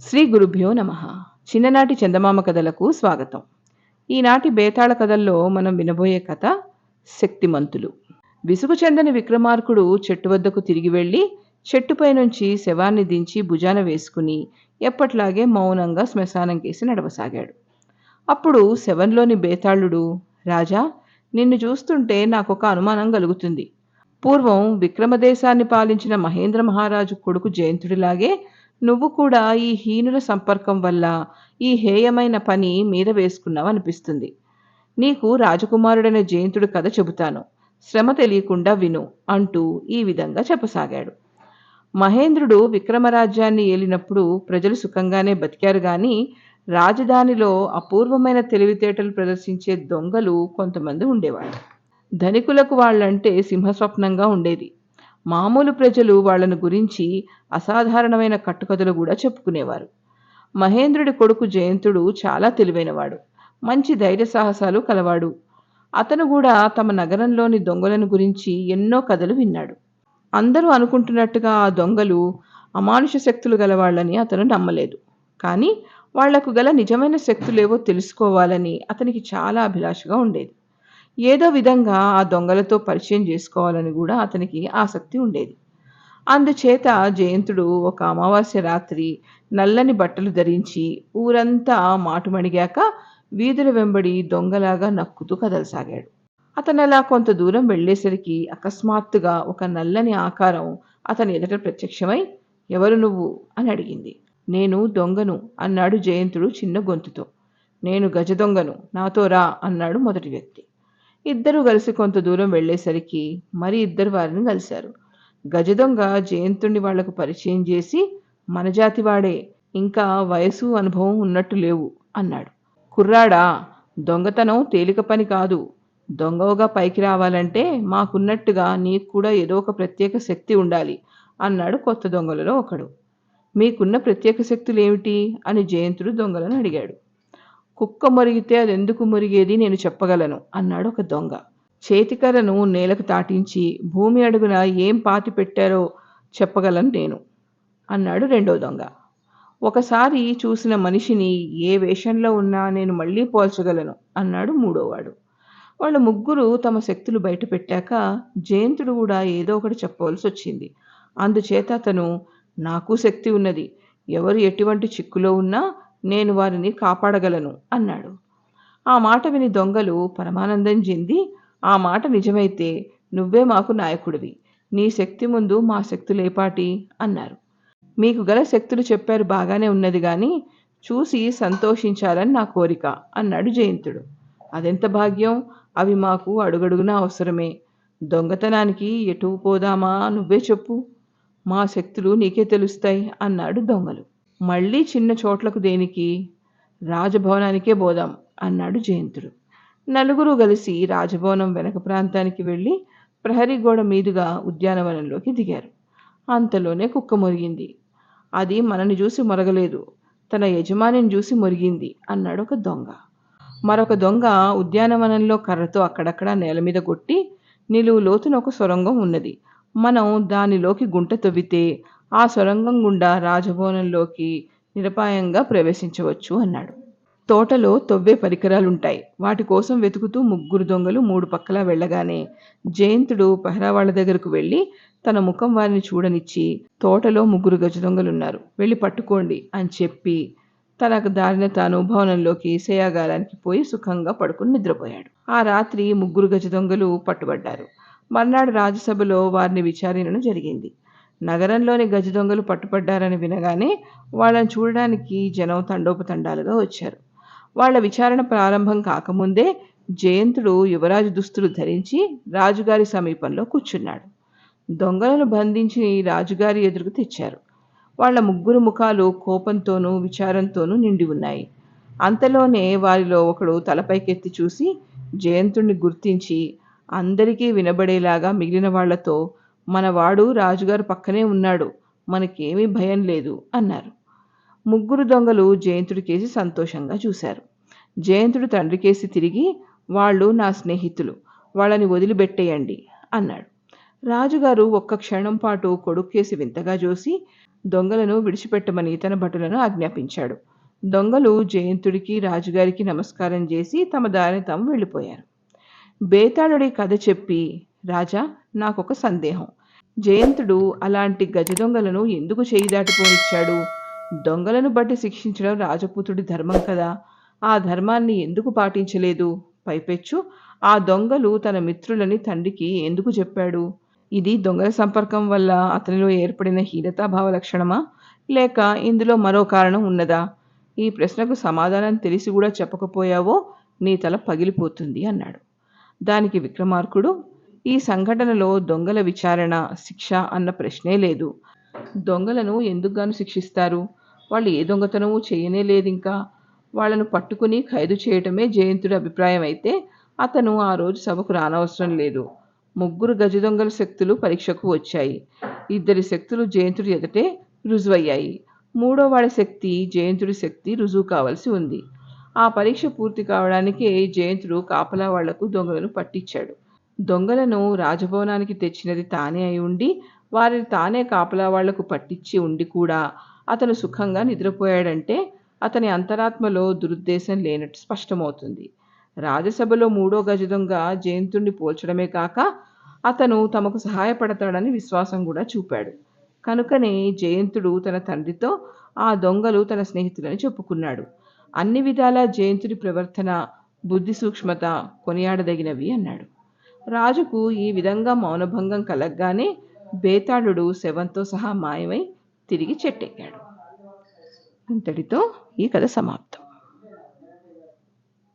శ్రీ గురుభ్యో నమ. చిన్ననాటి చందమామ కథలకు స్వాగతం. ఈనాటి బేతాళ కథల్లో మనం వినబోయే కథ శక్తిమంతులు. విసుగు చెందని విక్రమార్కుడు చెట్టు వద్దకు తిరిగి వెళ్ళి చెట్టుపై నుంచి శవాన్ని దించి భుజాన వేసుకుని ఎప్పట్లాగే మౌనంగా శ్మశానం కేసి నడవసాగాడు. అప్పుడు శవంలోని బేతాళుడు రాజా నిన్ను చూస్తుంటే నాకొక అనుమానం కలుగుతుంది. పూర్వం విక్రమదేశాన్ని పాలించిన మహేంద్ర మహారాజు కొడుకు జయంతుడిలాగే నువ్వు కూడా ఈ హీనుల సంపర్కం వల్ల ఈ హేయమైన పని మీద వేసుకున్నావు అనిపిస్తుంది. నీకు రాజకుమారుడైన జయంతుడు కథ చెబుతాను. శ్రమ తెలియకుండా విను అంటూ ఈ విధంగా చెప్పసాగాడు. మహేంద్రుడు విక్రమరాజ్యాన్ని ఏలినప్పుడు ప్రజలు సుఖంగానే బతికారు గాని రాజధానిలో అపూర్వమైన తెలివితేటలు ప్రదర్శించే దొంగలు కొంతమంది ఉండేవాళ్ళు. ధనికులకు వాళ్ళంటే సింహస్వప్నంగా ఉండేది. మామూలు ప్రజలు వాళ్ళను గురించి అసాధారణమైన కట్టుకథలు కూడా చెప్పుకునేవారు. మహేంద్రుడి కొడుకు జయంతుడు చాలా తెలివైనవాడు. మంచి ధైర్య సాహసాలు కలవాడు. అతను కూడా తమ నగరంలోని దొంగలను గురించి ఎన్నో కథలు విన్నాడు. అందరూ అనుకుంటున్నట్టుగా ఆ దొంగలు అమానుష శక్తులు గలవాళ్ళని అతను నమ్మలేదు. కానీ వాళ్ళకు గల నిజమైన శక్తులేవో తెలుసుకోవాలని అతనికి చాలా అభిలాషగా ఉండేది. ఏదో విధంగా ఆ దొంగలతో పరిచయం చేసుకోవాలని కూడా అతనికి ఆసక్తి ఉండేది. అందుచేత జయంతుడు ఒక అమావాస్య రాత్రి నల్లని బట్టలు ధరించి ఊరంతా మాటుమడిగాక వీధుల వెంబడి దొంగలాగా నక్కుతూ కదలసాగాడు. అతను అలా కొంత దూరం వెళ్ళేసరికి అకస్మాత్తుగా ఒక నల్లని ఆకారం అతని ఎదుట ప్రత్యక్షమై ఎవరు నువ్వు? అని అడిగింది. నేను దొంగను అన్నాడు జయంతుడు చిన్న గొంతుతో. నేను గజ దొంగను. నాతో రా అన్నాడు మొదటి వ్యక్తి. ఇద్దరూ కలిసి కొంత దూరం వెళ్ళేసరికి మరి ఇద్దరు వారిని కలిశారు. గజదొంగ జయంతుణ్ణి వాళ్ళకు పరిచయం చేసి మన జాతి వాడే ఇంకా వయసు అనుభవం ఉన్నట్టు లేవు అన్నాడు. కుర్రాడా దొంగతనం తేలిక పని కాదు. దొంగవుగా పైకి రావాలంటే మాకున్నట్టుగా నీకు కూడా ఏదో ఒక ప్రత్యేక శక్తి ఉండాలి అన్నాడు కొత్త దొంగలలో ఒకడు. మీకున్న ప్రత్యేక శక్తులు ఏమిటి అని జయంతుడు దొంగలను అడిగాడు. కుక్క మురిగితే అది ఎందుకు మురిగేది నేను చెప్పగలను అన్నాడు ఒక దొంగ. చేతికర్రను నేలకు తాటించి భూమి అడుగున ఏం పాతి పెట్టారో చెప్పగలను నేను అన్నాడు రెండో దొంగ. ఒకసారి చూసిన మనిషిని ఏ వేషంలో ఉన్నా నేను మళ్ళీ పోల్చగలను అన్నాడు మూడోవాడు. వాళ్ళ ముగ్గురు తమ శక్తులు బయట పెట్టాక జయంతుడు కూడా ఏదో ఒకటి చెప్పవలసి వచ్చింది. అందుచేత అతను నాకు శక్తి ఉన్నది. ఎవరు ఎటువంటి చిక్కులో ఉన్నా నేను వారిని కాపాడగలను అన్నాడు. ఆ మాట విని దొంగలు పరమానందం చెంది ఆ మాట నిజమైతే నువ్వే మాకు నాయకుడివి. నీ శక్తి ముందు మా శక్తులేపాటి అన్నారు. మీకు గల శక్తులు చెప్పారు బాగానే ఉన్నది కానీ చూసి సంతోషించాలని నా కోరిక అన్నాడు జయంతుడు. అదెంత భాగ్యం? అవి మాకు అడుగడుగునా అవసరమే. దొంగతనానికి ఎటు పోదామా? నువ్వే చెప్పు. మా శక్తులు నీకే తెలుస్తాయి అన్నాడు దొంగలు. మళ్ళీ చిన్న చోట్లకు దేనికి? రాజభవనానికే పోదాం అన్నాడు జయంతుడు. నలుగురు కలిసి రాజభవనం వెనక ప్రాంతానికి వెళ్ళి ప్రహరీ గోడ మీదుగా ఉద్యానవనంలోకి దిగారు. అంతలోనే కుక్క మురిగింది. అది మనని చూసి మొరగలేదు. తన యజమానిని చూసి మురిగింది అన్నాడు ఒక దొంగ. మరొక దొంగ ఉద్యానవనంలో కర్రతో అక్కడక్కడ నేల మీద కొట్టి నిలువు లోతున ఒక సొరంగం ఉన్నది. మనం దానిలోకి గుంట తవ్వితే ఆ సొరంగం గుండా రాజభవనంలోకి నిరపాయంగా ప్రవేశించవచ్చు అన్నాడు. తోటలో తవ్వే పరికరాలుంటాయి. వాటి కోసం వెతుకుతూ ముగ్గురు దొంగలు మూడు పక్కలా వెళ్ళగానే జయంతుడు పెహరావాళ్ళ దగ్గరకు వెళ్ళి తన ముఖం వారిని చూడనిచ్చి తోటలో ముగ్గురు గజ దొంగలున్నారు వెళ్ళి పట్టుకోండి అని చెప్పి తనకు దారిన తాను భవనంలోకి శయాగారానికి పోయి సుఖంగా పడుకుని నిద్రపోయాడు. ఆ రాత్రి ముగ్గురు గజ దొంగలు పట్టుబడ్డారు. మర్నాడు రాజ్యసభలో వారిని విచారణను జరిగింది. నగరంలోని గజ దొంగలు పట్టుపడ్డారని వినగానే వాళ్ళని చూడడానికి జనం తండోపతండాలుగా వచ్చారు. వాళ్ళ విచారణ ప్రారంభం కాకముందే జయంతుడు యువరాజు దుస్తులు ధరించి రాజుగారి సమీపంలో కూర్చున్నాడు. దొంగలను బంధించి రాజుగారి ఎదురుకు తెచ్చారు. వాళ్ళ ముగ్గురు ముఖాలు కోపంతోనూ విచారంతోనూ నిండి ఉన్నాయి. అంతలోనే వారిలో ఒకడు తలపైకెత్తి చూసి జయంతుణ్ణి గుర్తించి అందరికీ వినబడేలాగా మిగిలిన వాళ్ళతో మనవాడు రాజుగారు పక్కనే ఉన్నాడు. మనకేమీ భయం లేదు అన్నారు. ముగ్గురు దొంగలు జయంతుడి కేసి సంతోషంగా చూశారు. జయంతుడు తండ్రి కేసి తిరిగి వాళ్ళు నా స్నేహితులు వాళ్ళని వదిలిపెట్టేయండి అన్నాడు. రాజుగారు ఒక్క క్షణం పాటు కొడుక్కేసి వింతగా చూసి దొంగలను విడిచిపెట్టమని తన భటులను ఆజ్ఞాపించాడు. దొంగలు జయంతుడికి రాజుగారికి నమస్కారం చేసి తమ దారిని తాము వెళ్ళిపోయారు. బేతాళుడి కథ చెప్పి రాజా నాకొక సందేహం. జయంతుడు అలాంటి గజ దొంగలను ఎందుకు చేయి దాటిపోనిచ్చాడు? దొంగలను బట్టి శిక్షించడం రాజపుతుడి ధర్మం కదా. ఆ ధర్మాన్ని ఎందుకు పాటించలేదు? పైపెచ్చు ఆ దొంగలు తన మిత్రులని తండ్రికి ఎందుకు చెప్పాడు? ఇది దొంగల సంపర్కం వల్ల అతనిలో ఏర్పడిన హీనతాభావ లక్షణమా? లేక ఇందులో మరో కారణం ఉన్నదా? ఈ ప్రశ్నకు సమాధానం తెలిసి కూడా చెప్పకపోయావో నీ తల పగిలిపోతుంది అన్నాడు. దానికి విక్రమార్కుడు ఈ సంఘటనలో దొంగల విచారణ శిక్ష అన్న ప్రశ్నే లేదు. దొంగలను ఎందుకుగాను శిక్షిస్తారు? వాళ్ళు ఏ దొంగతనము చేయనే లేదు ఇంకా వాళ్ళను పట్టుకుని ఖైదు చేయటమే జయంతుడి అభిప్రాయం అయితే అతను ఆ రోజు సభకు రానవసరం లేదు. ముగ్గురు గజ దొంగల శక్తులు పరీక్షకు వచ్చాయి. ఇద్దరి శక్తులు జయంతుడి ఎదుటే రుజువయ్యాయి. మూడో వాడి శక్తి జయంతుడి శక్తి రుజువు కావలసి ఉంది. ఆ పరీక్ష పూర్తి కావడానికే జయంతుడు కాపలా వాళ్ళకు దొంగలను పట్టించాడు. దొంగలను రాజభవనానికి తెచ్చినది తానే అయి ఉండి వారిని తానే కాపలా వాళ్ళకు పట్టించి ఉండి కూడా అతను సుఖంగా నిద్రపోయాడంటే అతని అంతరాత్మలో దురుద్దేశం లేనట్టు స్పష్టమవుతుంది. రాజసభలో మూడో గజ దొంగ జయంతుణ్ణి పోల్చడమే కాక అతను తమకు సహాయపడతాడని విశ్వాసం కూడా చూపాడు. కనుకనే జయంతుడు తన తండ్రితో ఆ దొంగలు తన స్నేహితులని చెప్పుకున్నాడు. అన్ని విధాలా జయంతుడి ప్రవర్తన బుద్ధి సూక్ష్మత కొనియాడదగినవి అన్నాడు. రాజుకు ఈ విధంగా మౌనభంగం కలగ్గానే బేతాళుడు శవంతో సహా మాయమై తిరిగి చెట్టెక్కాడు. ఇంతటితో ఈ కథ సమాప్తం.